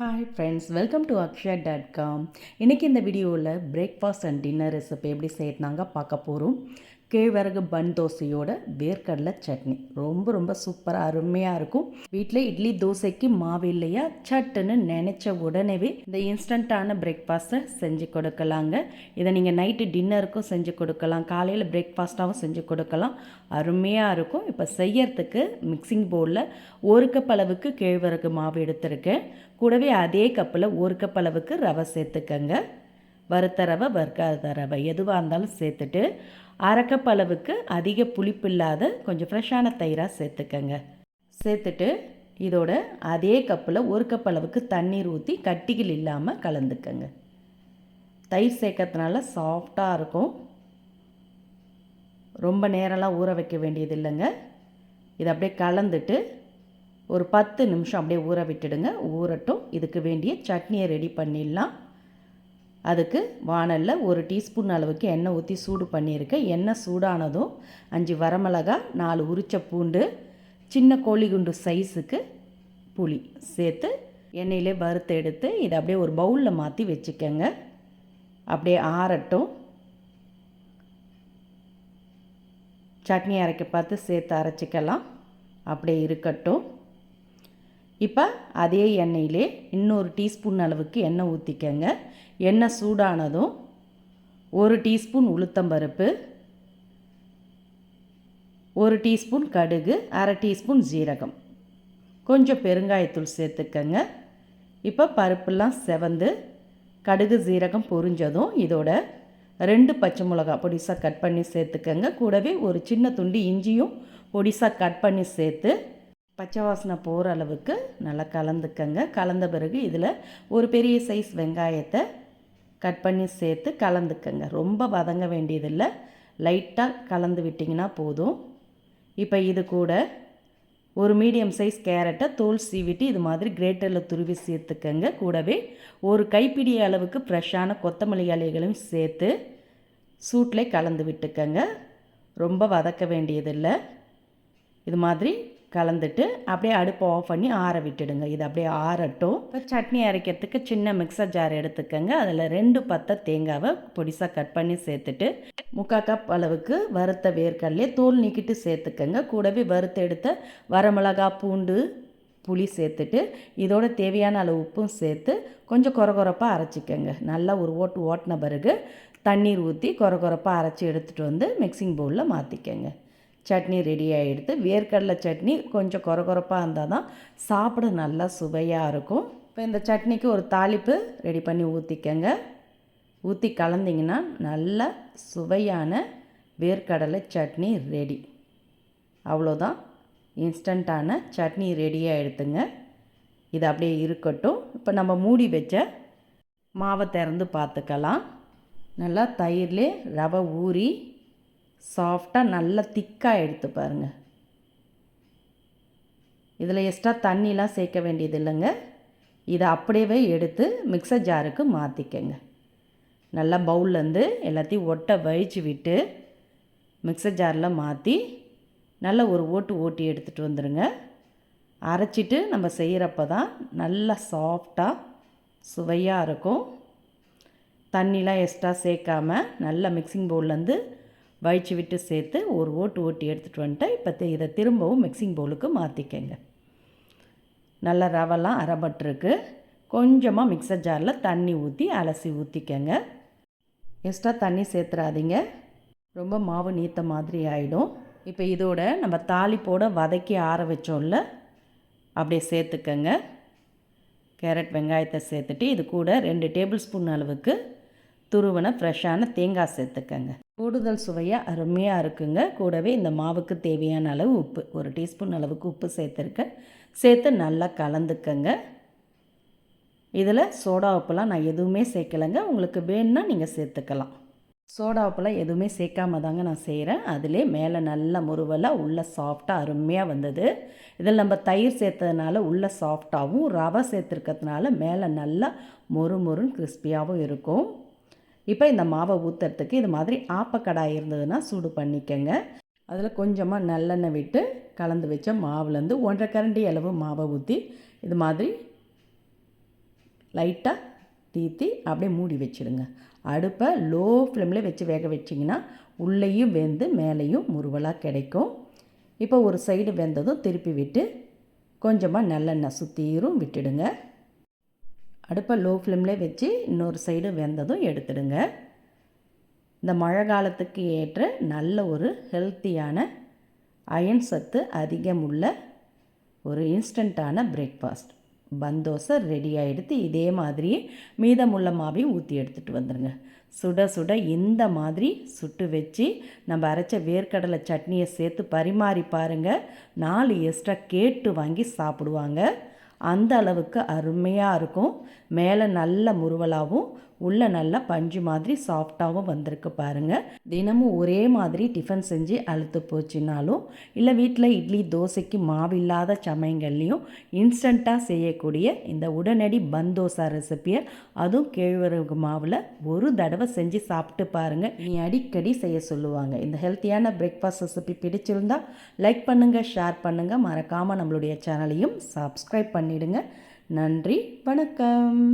Hi friends welcome to Akshaya dot com இன்றைக்கி இந்த வீடியோவில் பிரேக்ஃபாஸ்ட் அண்ட் டின்னர் ரெசிபி எப்படி செய்யறதுனாங்க பார்க்க போகிறோம் கேழ்வரகு பன் தோசையோட வேர்க்கடலை சட்னி. ரொம்ப ரொம்ப சூப்பராக அருமையாக இருக்கும். வீட்டில் இட்லி தோசைக்கு மாவு இல்லையா? சட்டுன்னு நினச்ச உடனேவே இந்த இன்ஸ்டண்ட்டான பிரேக்ஃபாஸ்ட்டை செஞ்சு கொடுக்கலாங்க. இதை நீங்கள் நைட்டு டின்னருக்கும் செஞ்சு கொடுக்கலாம். காலையில் பிரேக்ஃபாஸ்ட்டாகவும் செஞ்சு கொடுக்கலாம். அருமையாக இருக்கும். இப்போ செய்யறதுக்கு மிக்சிங் பவுலில் ஒரு கப் அளவுக்கு கேழ்வரகு மாவு எடுத்திருக்கேன். கூடவே அதே கப்பில் ஒரு கப் அளவுக்கு ரவை சேர்த்துக்கங்க. வறுத்த ரவை வறுக்காத ரவை எதுவாக இருந்தாலும் சேர்த்துட்டு அரக்கப்பளவுக்கு அதிக புளிப்பு இல்லாத கொஞ்சம் ஃப்ரெஷ்ஷான தயிராக சேர்த்துக்கங்க. சேர்த்துட்டு இதோட அதே கப்பில் ஒரு கப் அளவுக்கு தண்ணீர் ஊற்றி கட்டிகள் இல்லாமல் கலந்துக்கங்க. தயிர் சேர்க்கறதுனால சாஃப்டாக இருக்கும். ரொம்ப நேரம்லாம் ஊற வைக்க வேண்டியது இல்லைங்க. இதை அப்படியே கலந்துட்டு ஒரு பத்து நிமிஷம் அப்படியே ஊற விட்டுடுங்க. ஊறட்டும். இதுக்கு வேண்டிய சட்னியை ரெடி பண்ணிடலாம். அதுக்கு வானலில் ஒரு டீஸ்பூன் அளவுக்கு எண்ணெய் ஊற்றி சூடு பண்ணியிருக்கேன் எண்ணெய் சூடானதும் அஞ்சு வரமிளகா நாலு உரிச்ச பூண்டு சின்ன கோழி குண்டு சைஸுக்கு புளி சேர்த்து எண்ணெயிலே வறுத்து எடுத்து இதை அப்படியே ஒரு பவுலில் மாற்றி வச்சுக்கோங்க. அப்படியே ஆறட்டும். சட்னி அரைக்க பார்த்து சேர்த்து அரைச்சிக்கலாம். அப்படியே இருக்கட்டும். இப்போ அதே எண்ணெயிலே இன்னொரு டீஸ்பூன் அளவுக்கு எண்ணெய் ஊற்றிக்கங்க எண்ணெய் சூடானதும் ஒரு டீஸ்பூன் உளுத்தம்பருப்பு ஒரு டீஸ்பூன் கடுகு அரை டீஸ்பூன் ஜீரகம். கொஞ்சம் பெருங்காயத்தூள் சேர்த்துக்கங்க. இப்போ பருப்புலாம் செவந்து கடுகு ஜீரகம் பொரிஞ்சதும் இதோட ரெண்டு பச்சை மிளகா பொடிசாக கட் பண்ணி சேர்த்துக்கங்க. கூடவே ஒரு சின்ன துண்டு இஞ்சியும் பொடிசாக கட் பண்ணி சேர்த்து பச்சை வாசனை போகிற அளவுக்கு நல்லா கலந்துக்கங்க. கலந்த பிறகு இதில் ஒரு பெரிய சைஸ் வெங்காயத்தை கட் பண்ணி சேர்த்து கலந்துக்கங்க. ரொம்ப வதங்க வேண்டியதில்லை. லைட்டாக கலந்து விட்டிங்கன்னா போதும். இப்போ இது கூட ஒரு மீடியம் சைஸ் கேரட்டை தோல் சீவிட்டு இது மாதிரி கிரேட்டரில் துருவி சேர்த்துக்கங்க. கூடவே ஒரு கைப்பிடி அளவுக்கு ஃப்ரெஷ்ஷான கொத்தமல்லி இலைகளையும் சேர்த்து சூட்டில் கலந்து விட்டுக்கங்க. ரொம்ப வதக்க வேண்டியதில்லை. இது மாதிரி கலந்துட்டு அப்படியே அடுப்பை ஆஃப் பண்ணி ஆற விட்டுடுங்க. இது அப்படியே ஆறட்டும். இப்போ சட்னி அரைக்கிறதுக்கு சின்ன மிக்சர் ஜார் எடுத்துக்கோங்க. அதில் ரெண்டு பத்தை தேங்காவை பொடிசாக கட் பண்ணி சேர்த்துட்டு முக்கால் கப் அளவுக்கு வறுத்த வேர்க்கடலையே தோல் நீக்கிட்டு சேர்த்துக்கோங்க. கூடவே வறுத்து எடுத்த வரமிளகா பூண்டு புளி சேர்த்துட்டு இதோட தேவையான அளவு உப்பும் சேர்த்து கொஞ்சம் கொரகொரப்பாக அரைச்சிக்கோங்க. நல்லா ஒரு ஓட்டு ஓட்டின பிறகு தண்ணீர் ஊற்றி கொரகொரப்பாக அரைச்சி எடுத்துகிட்டு வந்து மிக்சிங் பவுலில் மாற்றிக்கங்க சட்னி ரெடி ஆகிடுது வேர்க்கடலை சட்னி கொஞ்சம் குறகுறப்பாக இருந்தால் தான் சாப்பிட நல்லா சுவையாக இருக்கும். இப்போ இந்த சட்னிக்கு ஒரு தாளிப்பு ரெடி பண்ணி ஊற்றிக்கங்க ஊற்றி கலந்திங்கன்னா நல்ல சுவையான வேர்க்கடலை சட்னி ரெடி. அவ்வளோதான். இன்ஸ்டண்ட்டான சட்னி ரெடியாக எடுத்துங்க இது அப்படியே இருக்கட்டும். இப்போ நம்ம மூடி வச்ச மாவை திறந்து பார்த்துக்கலாம். நல்லா தயிர்லே ரவை ஊறி சாஃப்டாக நல்லா திக்காக எடுத்து பாருங்கள் இதில் எக்ஸ்ட்ரா தண்ணிலாம் சேர்க்க வேண்டியது இல்லைங்க. இதை அப்படியே எடுத்து மிக்சர் ஜாருக்கு மாற்றிக்கங்க நல்லா பவுல்லேருந்து எல்லாத்தையும் ஒட்டை வழித்து விட்டு மிக்சர் ஜாரில் மாற்றி நல்லா ஒரு ஓட்டு ஓட்டி எடுத்துகிட்டு வந்துடுங்க அரைச்சிட்டு நம்ம செய்கிறப்ப தான் நல்லா சாஃப்டாக சுவையாக இருக்கும். தண்ணிலாம் எக்ஸ்ட்ரா சேர்க்காமல் நல்லா மிக்சிங் பவுல்லேருந்து வழிச்சு விட்டு சேர்த்து ஒரு ஓட்டு ஓட்டி எடுத்துகிட்டு வந்துட்டேன் இப்போ இதை திரும்பவும் மிக்சிங் பவுலுக்கு மாற்றிக்கங்க நல்லா ரவெல்லாம் அரைபட்டுருக்கு. கொஞ்சமாக மிக்சர் ஜாரில் தண்ணி ஊற்றி அலசி ஊற்றிக்கங்க எக்ஸ்ட்ரா தண்ணி சேர்த்துறாதீங்க. ரொம்ப மாவு நீத்த மாதிரி ஆகிடும் இப்போ இதோட நம்ம தாளிப்போட வதக்கி ஆற வச்சோம்ல அப்படியே சேர்த்துக்கங்க. கேரட் வெங்காயத்தை சேர்த்துட்டு இது கூட ரெண்டு டேபிள் ஸ்பூன் அளவுக்கு துருவன ஃப்ரெஷ்ஷான தேங்காய் சேர்த்துக்கங்க. கூடுதல் சுவையாக அருமையாக இருக்குங்க. கூடவே இந்த மாவுக்கு தேவையான அளவு உப்பு ஒரு டீஸ்பூன் அளவுக்கு உப்பு சேர்த்துருக்கேன். சேர்த்து நல்லா கலந்துக்கங்க. இதில் சோடா உப்புலாம் நான் எதுவுமே சேர்க்கலைங்க. உங்களுக்கு வேணுன்னா நீங்கள் சேர்த்துக்கலாம். சோடா உப்புலாம் எதுவுமே சேர்க்காம தாங்க நான் செய்கிறேன் அதிலே மேலே நல்லா முருவலாக உள்ளே சாஃப்டாக அருமையாக வந்தது. இதில் நம்ம தயிர் சேர்த்ததுனால உள்ளே சாஃப்டாகவும் ரவை சேர்த்துருக்கிறதுனால மேலே நல்லா மொறு மொறுன்னு கிறிஸ்பியாகவும் இருக்கும். இப்போ இந்த மாவை ஊற்றுறதுக்கு இது மாதிரி ஆப்பக்கடாய் இருந்ததுன்னா சூடு பண்ணிக்கங்க. அதில் கொஞ்சமாக நல்லெண்ணெய் விட்டு கலந்து வச்ச மாவுலேருந்து ஒன்றரை கரண்டி அளவு மாவை ஊற்றி இது மாதிரி லைட்டாக தீத்தி அப்படியே மூடி வச்சிடுங்க. அடுப்பை லோ ஃப்ளேமில் வச்சு வேக வச்சிங்கன்னா உள்ளேயும் வெந்து மேலேயும் முருவலாக கிடைக்கும். இப்போ ஒரு சைடு வெந்ததும் திருப்பி விட்டு கொஞ்சமாக நல்லெண்ணெய் சுற்றியும் விட்டுடுங்க. அடுப்பை லோ ஃப்ளேமில் வச்சு இன்னொரு சைடு வெந்ததும் எடுத்துடுங்க. இந்த மழை காலத்துக்கு ஏற்ற நல்ல ஒரு ஹெல்த்தியான அயன் சத்து அதிகம் உள்ள ஒரு இன்ஸ்டண்ட்டான பிரேக்ஃபாஸ்ட் பந்தோசை ரெடி ஆகிடுத்து இதே மாதிரியே மீதமுள்ள மாவையும் ஊற்றி எடுத்துகிட்டு வந்துடுங்க சுட சுட இந்த மாதிரி சுட்டு வச்சு நம்ம அரைச்ச வேர்க்கடலை சட்னியை சேர்த்து பரிமாறி பாருங்கள் நாலு எக்ஸ்ட்ரா கேட்டு வாங்கி சாப்பிடுவாங்க. அந்த அளவுக்கு அருமையாக இருக்கும். மேலே நல்ல முருவலாகவும் உள்ளே நல்லா பஞ்சு மாதிரி சாஃப்டாகவும் வந்திருக்கு பாருங்கள் தினமும் ஒரே மாதிரி டிஃபன் செஞ்சு அழுத்து போச்சுனாலும் இல்லை வீட்டில் இட்லி தோசைக்கு மாவு இல்லாத சமயங்கள்லேயும் இன்ஸ்டண்ட்டாக செய்யக்கூடிய இந்த உடனடி பந்தோசா ரெசிப்பியை அதுவும் கேழ்வரகு மாவில் ஒரு தடவை செஞ்சு சாப்பிட்டு பாருங்கள் நீ அடிக்கடி செய்ய சொல்லுவாங்க. இந்த ஹெல்த்தியான பிரேக்ஃபாஸ்ட் ரெசிபி பிடிச்சிருந்தா லைக் பண்ணுங்கள் ஷேர் பண்ணுங்கள் மறக்காமல் நம்மளுடைய சேனலையும் சப்ஸ்கிரைப் பண்ணிவிடுங்க நன்றி வணக்கம்.